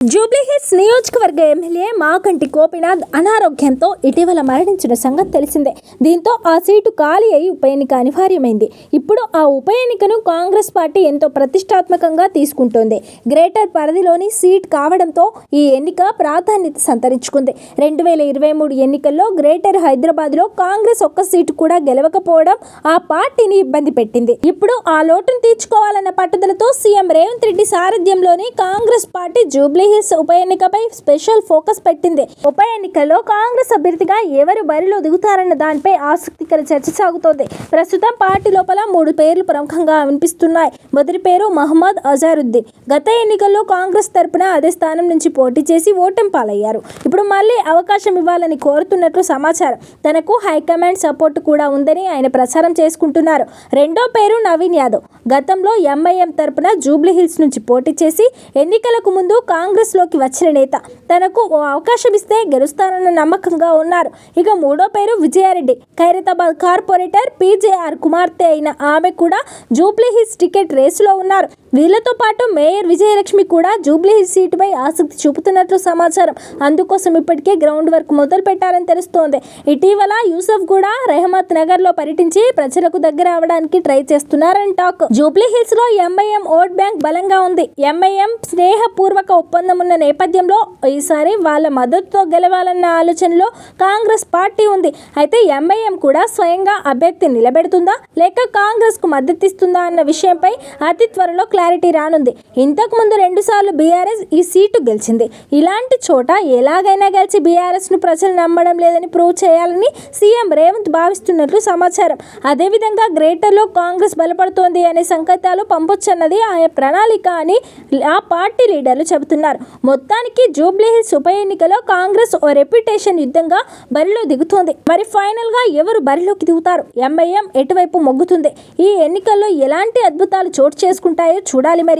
జూబ్లీహిల్స్ నియోజకవర్గ ఎమ్మెల్యే మాకంటి గోపినాథ్ అనారోగ్యంతో ఇటీవల మరణించిన సంగతి తెలిసిందే. దీంతో ఆ సీటు ఖాళీ అయి ఉప ఎన్నిక అనివార్యమైంది. ఇప్పుడు ఆ ఉప ఎన్నికను కాంగ్రెస్ పార్టీ ఎంతో ప్రతిష్టాత్మకంగా తీసుకుంటోంది. గ్రేటర్ పరిధిలోని సీట్ కావడంతో ఈ ఎన్నిక ప్రాధాన్యత సంతరించుకుంది. రెండు వేల ఇరవై మూడు ఎన్నికల్లో గ్రేటర్ హైదరాబాద్లో కాంగ్రెస్ ఒక్క సీటు కూడా గెలవకపోవడం ఆ పార్టీని ఇబ్బంది పెట్టింది. ఇప్పుడు ఆ లోటును తీర్చుకోవాలన్న పట్టుదలతో సీఎం రేవంత్ రెడ్డి సారథ్యంలోని కాంగ్రెస్ పార్టీ జూబ్లీ హిల్స్ ఉప ఎన్నికపై స్పెషల్ ఫోకస్ పెట్టింది. ఉప ఎన్నికల్లో కాంగ్రెస్ అభ్యర్థిగా ఎవరు బరిలో దిగుతారన్న దానిపై ఆసక్తికర చర్చ సాగుతోంది. ప్రస్తుతం పార్టీ లోపల మూడు పేర్లు ప్రముఖంగా వినిపిస్తున్నాయి. మొదటి పేరు మహమ్మద్ అజారుద్దీన్. గత ఎన్నికల్లో కాంగ్రెస్ తరపున అదే స్థానం నుంచి పోటీ చేసి ఓటమి పాలయ్యారు. ఇప్పుడు మళ్ళీ అవకాశం ఇవ్వాలని కోరుతున్నట్లు సమాచారం. తనకు హైకమాండ్ సపోర్ట్ కూడా ఉందని ఆయన ప్రచారం చేసుకుంటున్నారు. రెండో పేరు నవీన్ యాదవ్. గతంలో ఎంఐఎం తరపున జూబ్లీహిల్స్ నుంచి పోటీ చేసి ఎన్నికలకు ముందు కాంగ్రెస్ కాంగ్రెస్లోకి వచ్చిన నేత. తనకు ఓ అవకాశం ఇస్తే గెలుస్తానన్న నమ్మకంగా ఉన్నారు. ఇక మూడో పేరు విజయారెడ్డి. ఖైరతాబాద్ కార్పొరేటర్ పీజేఆర్ కుమార్తె అయిన ఆమె కూడా జూబ్లీహిల్స్ టికెట్ రేసులో ఉన్నారు. వీళ్ళతో పాటు మేయర్ విజయలక్ష్మి కూడా జూబ్లీహిల్స్ సీటుపై ఆసక్తి చూపుతున్నట్లు సమాచారం. అందుకోసం ఇప్పటికే గ్రౌండ్ వర్క్ మొదలు పెట్టారని తెలుస్తోంది. ఇటీవల యూసఫ్ కూడా రెహమత్ నగర్లో పర్యటించి ప్రజలకు దగ్గర అవడానికి ట్రై చేస్తున్నారని టాక్. జూబ్లీహిల్స్లో ఎంఐఎం ఓట్ బ్యాంక్ బలంగా ఉంది. ఎంఐఎం స్నేహపూర్వక ఒప్పందం ఉన్న నేపథ్యంలో ఈసారి వాళ్ళ మద్దతుతో గెలవాలన్న ఆలోచనలో కాంగ్రెస్ పార్టీ ఉంది. అయితే ఎంఐఎం కూడా స్వయంగా అభ్యర్థి నిలబెడుతుందా? లేక కాంగ్రెస్కు మద్దతిస్తుందా అన్న విషయంపై అతి త్వరలో క్లారిటీ రానుంది. ఇంతకు ముందు రెండు సార్లు బీఆర్ఎస్ ఈ సీటు గెలిచింది. ఇలాంటి చోట ఎలాగైనా గెలిచి బీఆర్ఎస్ను ప్రజలు నమ్మడం లేదని ప్రూవ్ చేయాలని సీఎం రేవంత్ భావిస్తున్నట్లు సమాచారం. అదేవిధంగా గ్రేటర్లో కాంగ్రెస్ బలపడుతోంది అనే సంకేతాలు పంపొచ్చన్నది ఆయన ప్రణాళిక అని ఆ పార్టీ లీడర్లు చెబుతున్నారు. మొత్తానికి జూబ్లీహిల్స్ ఉప ఎన్నికలో కాంగ్రెస్ ఓ రెప్యుటేషన్ యుద్ధంగా బరిలో దిగుతోంది. మరి ఫైనల్గా ఎవరు బరిలోకి దిగుతారు? ఎంఐఎం ఎటువైపు మొగ్గుతుంది? ఈ ఎన్నికల్లో ఎలాంటి అద్భుతాలు చోటు చేసుకుంటాయో చూడాలి మరి.